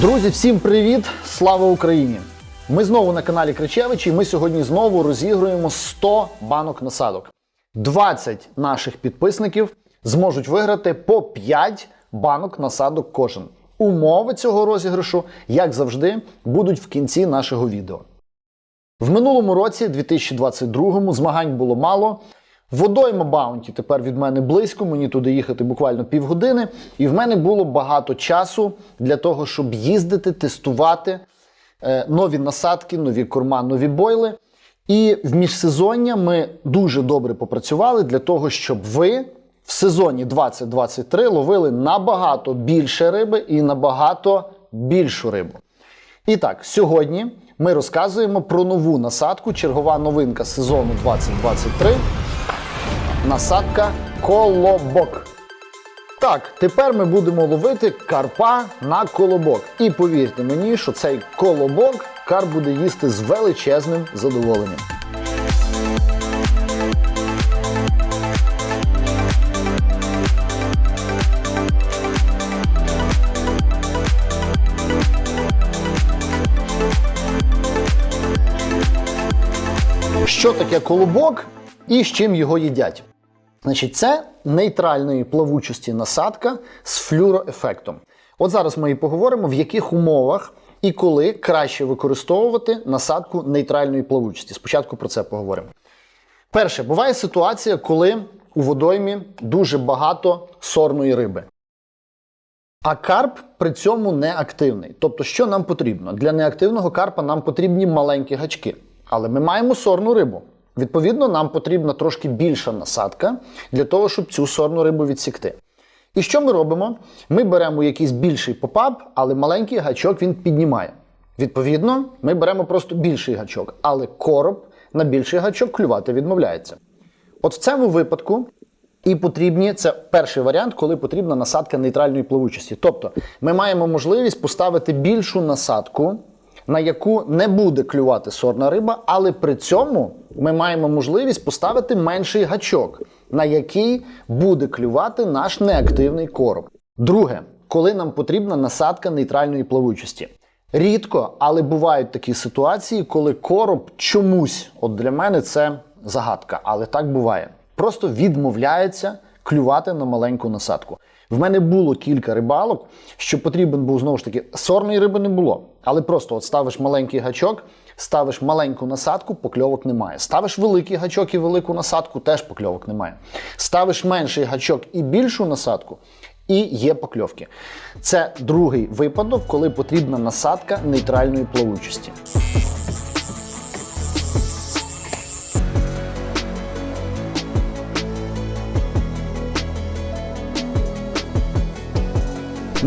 Друзі, всім привіт! Слава Україні! Ми знову на каналі Кричевич і ми сьогодні знову розігруємо 100 банок насадок. 20 наших підписників зможуть виграти по 5 банок насадок кожен. Умови цього розіграшу, як завжди, будуть в кінці нашого відео. В минулому році, 2022-му, змагань було мало. Водойма Баунті тепер від мене близько, мені туди їхати буквально півгодини. І в мене було багато часу для того, щоб їздити, тестувати е, нові насадки, нові корма, нові бойли. І в міжсезоння ми дуже добре попрацювали для того, щоб ви в сезоні 2023 ловили набагато більше риби і набагато більшу рибу. І так, сьогодні ми розказуємо про нову насадку, чергова новинка сезону 2023. Насадка колобок. Так, тепер ми будемо ловити карпа на колобок. І повірте мені, що цей колобок карп буде їсти з величезним задоволенням. Що таке колобок і з чим його їдять? Значить, це нейтральної плавучості насадка з флюроефектом. От зараз ми і поговоримо, в яких умовах і коли краще використовувати насадку нейтральної плавучості. Спочатку про це поговоримо. Перше, буває ситуація, коли у водоймі дуже багато сорної риби. А карп при цьому не активний. Тобто, що нам потрібно? Для неактивного карпа нам потрібні маленькі гачки. Але ми маємо сорну рибу. Відповідно, нам потрібна трошки більша насадка для того, щоб цю сорну рибу відсікти. І що ми робимо? Ми беремо якийсь більший попап, але маленький гачок він піднімає. Відповідно, ми беремо просто більший гачок, але короб на більший гачок клювати відмовляється. От в цьому випадку і потрібні це перший варіант, коли потрібна насадка нейтральної плавучості. Тобто ми маємо можливість поставити більшу насадку, на яку не буде клювати сорна риба, але при цьому ми маємо можливість поставити менший гачок, на який буде клювати наш неактивний короб. Друге, коли нам потрібна насадка нейтральної плавучості. Рідко, але бувають такі ситуації, коли короб чомусь, от для мене це загадка, але так буває. Просто відмовляється клювати на маленьку насадку. В мене було кілька рибалок, що потрібен був знову ж таки сорної риби не було. Але просто от ставиш маленький гачок, ставиш маленьку насадку, покльовок немає. Ставиш великий гачок і велику насадку, теж покльовок немає. Ставиш менший гачок і більшу насадку, і є покльовки. Це другий випадок, коли потрібна насадка нейтральної плавучості.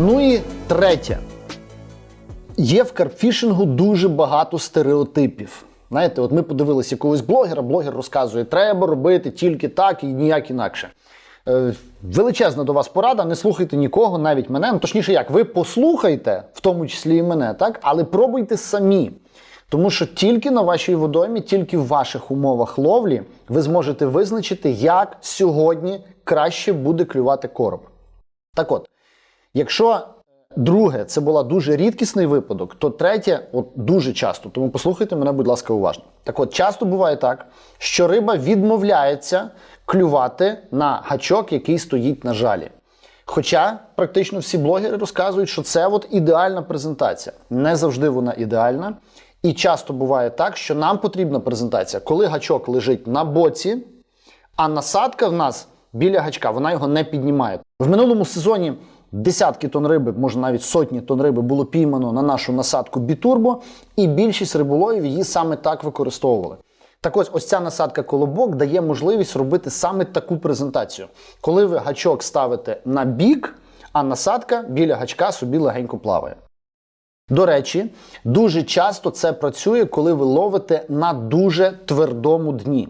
Ну і третє. Є в карпфішингу дуже багато стереотипів. Знаєте, от ми подивилися якогось блогера, блогер розказує, треба робити тільки так і ніяк інакше. Е, величезна до вас порада, не слухайте нікого, навіть мене. Ну, точніше, як, ви послухайте, в тому числі і мене, так? але пробуйте самі. Тому що тільки на вашій водоймі, тільки в ваших умовах ловлі ви зможете визначити, як сьогодні краще буде клювати короб. Так от, якщо друге це була дуже рідкісний випадок, то третє от дуже часто. Тому послухайте мене, будь ласка, уважно. Так от, часто буває так, що риба відмовляється клювати на гачок, який стоїть на жалі. Хоча практично всі блогери розказують, що це от ідеальна презентація. Не завжди вона ідеальна. І часто буває так, що нам потрібна презентація, коли гачок лежить на боці, а насадка в нас біля гачка, вона його не піднімає. В минулому сезоні десятки тонн риби, може навіть сотні тонн риби було піймано на нашу насадку бітурбо, і більшість риболовів її саме так використовували. Так ось ось ця насадка колобок дає можливість робити саме таку презентацію, коли ви гачок ставите на бік, а насадка біля гачка собі легенько плаває. До речі, дуже часто це працює, коли ви ловите на дуже твердому дні.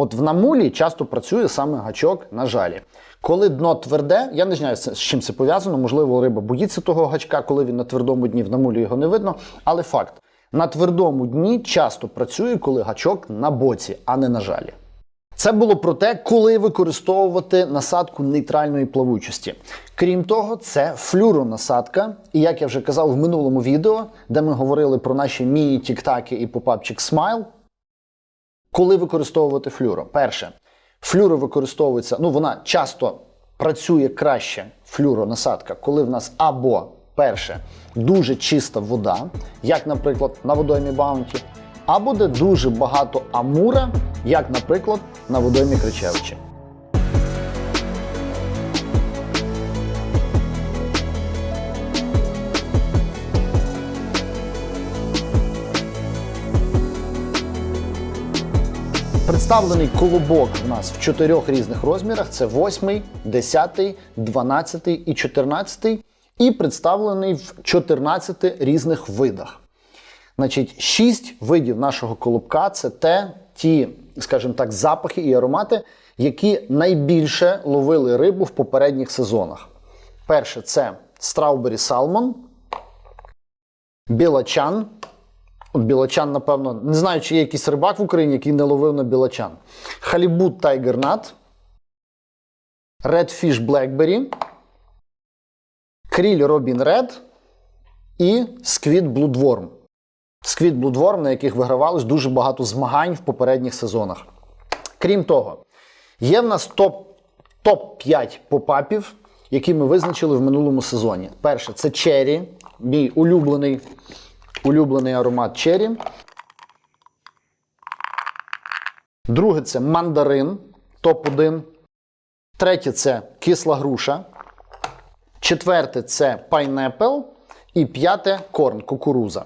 От в намулі часто працює саме гачок на жалі. Коли дно тверде, я не знаю, з чим це пов'язано, можливо, риба боїться того гачка, коли він на твердому дні в намулі його не видно. Але факт, на твердому дні часто працює, коли гачок на боці, а не на жалі. Це було про те, коли використовувати насадку нейтральної плавучості. Крім того, це флюронасадка. І як я вже казав в минулому відео, де ми говорили про наші міні-тіктаки і попапчик Smile, коли використовувати флюро? Перше, флюро використовується, ну вона часто працює краще, флюронасадка, коли в нас або перше дуже чиста вода, як, наприклад, на водоймі Баунті, або де дуже багато амура, як, наприклад, на водоймі Кричевичі. Представлений колобок в нас в чотирьох різних розмірах: це 8, 10, 12 і 14. І представлений в 14 різних видах. Значить, шість видів нашого колобка це те, ті, скажімо так, запахи і аромати, які найбільше ловили рибу в попередніх сезонах. Перше це Strawberry Salmon, білачан. Білочан, напевно, не знаю, чи є якийсь рибак в Україні, який не ловив на білочан. Халібут Nut, Redfish Blackberry, Кріль Robin Red і Squid Bloodworm. Squid Bloodworm, на яких вигравалось дуже багато змагань в попередніх сезонах. Крім того, є в нас топ, топ-5 попапів, які ми визначили в минулому сезоні. Перше це Cherry, мій улюблений улюблений аромат черрі. Друге це мандарин, топ-1. Третє це кисла груша. Четверте це пайнепл. І п'яте корн, кукуруза.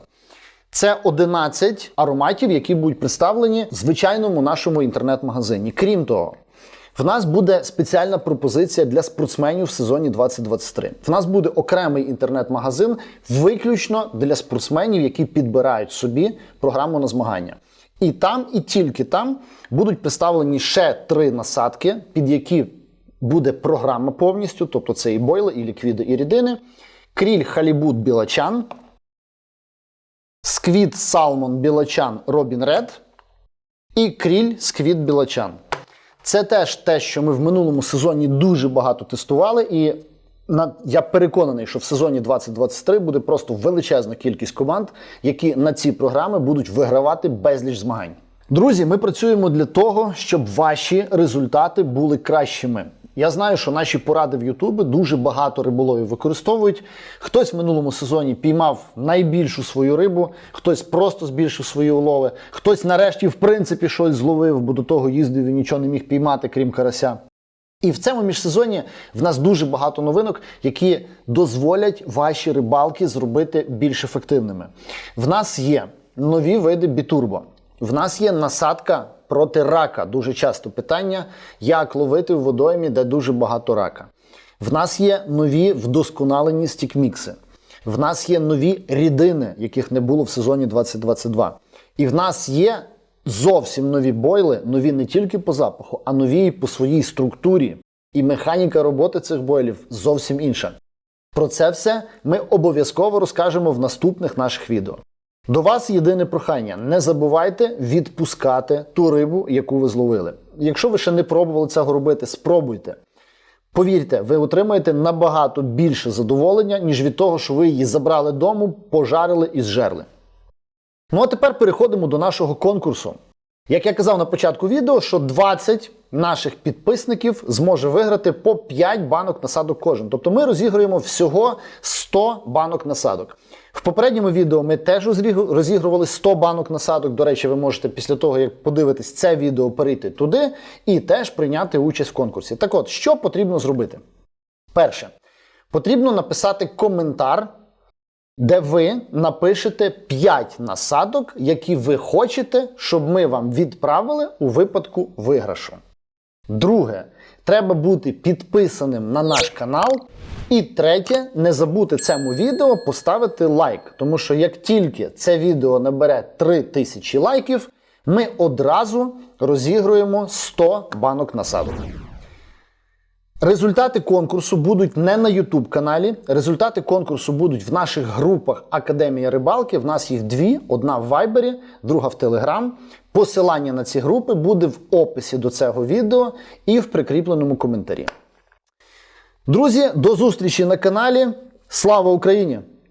Це 11 ароматів, які будуть представлені в звичайному нашому інтернет-магазині. Крім того, в нас буде спеціальна пропозиція для спортсменів в сезоні 2023. В нас буде окремий інтернет-магазин виключно для спортсменів, які підбирають собі програму на змагання. І там, і тільки там будуть представлені ще три насадки, під які буде програма повністю, тобто це і бойли, і ліквіди, і рідини. Кріль халібут білачан, сквіт салмон білачан Робін Ред і кріль сквіт білачан. Це теж те, що ми в минулому сезоні дуже багато тестували, і на, я переконаний, що в сезоні 2023 буде просто величезна кількість команд, які на ці програми будуть вигравати безліч змагань. Друзі, ми працюємо для того, щоб ваші результати були кращими. Я знаю, що наші поради в Ютубі дуже багато риболовів використовують. Хтось в минулому сезоні піймав найбільшу свою рибу, хтось просто збільшив свої улови, хтось нарешті, в принципі, щось зловив, бо до того їздив і нічого не міг піймати, крім карася. І в цьому міжсезонні в нас дуже багато новинок, які дозволять ваші рибалки зробити більш ефективними. В нас є нові види бітурбо. В нас є насадка проти рака. Дуже часто питання, як ловити в водоймі, де дуже багато рака. В нас є нові вдосконалені стікмікси. В нас є нові рідини, яких не було в сезоні 2022. І в нас є зовсім нові бойли, нові не тільки по запаху, а нові і по своїй структурі. І механіка роботи цих бойлів зовсім інша. Про це все ми обов'язково розкажемо в наступних наших відео. До вас єдине прохання: не забувайте відпускати ту рибу, яку ви зловили. Якщо ви ще не пробували цього робити, спробуйте. Повірте, ви отримаєте набагато більше задоволення, ніж від того, що ви її забрали дому, пожарили і зжерли. Ну а тепер переходимо до нашого конкурсу. Як я казав на початку відео, що 20 наших підписників зможе виграти по 5 банок насадок кожен. Тобто ми розігруємо всього 100 банок насадок. В попередньому відео ми теж розігрували 100 банок насадок. До речі, ви можете після того, як подивитесь це відео, перейти туди і теж прийняти участь в конкурсі. Так от, що потрібно зробити? Перше, потрібно написати коментар де ви напишете 5 насадок, які ви хочете, щоб ми вам відправили у випадку виграшу. Друге, треба бути підписаним на наш канал. І третє, не забути цьому відео поставити лайк, тому що як тільки це відео набере 3000 лайків, ми одразу розігруємо 100 банок насадок. Результати конкурсу будуть не на YouTube каналі. Результати конкурсу будуть в наших групах Академія рибалки. В нас їх дві: одна в Вайбері, друга в Телеграм. Посилання на ці групи буде в описі до цього відео і в прикріпленому коментарі. Друзі, до зустрічі на каналі. Слава Україні!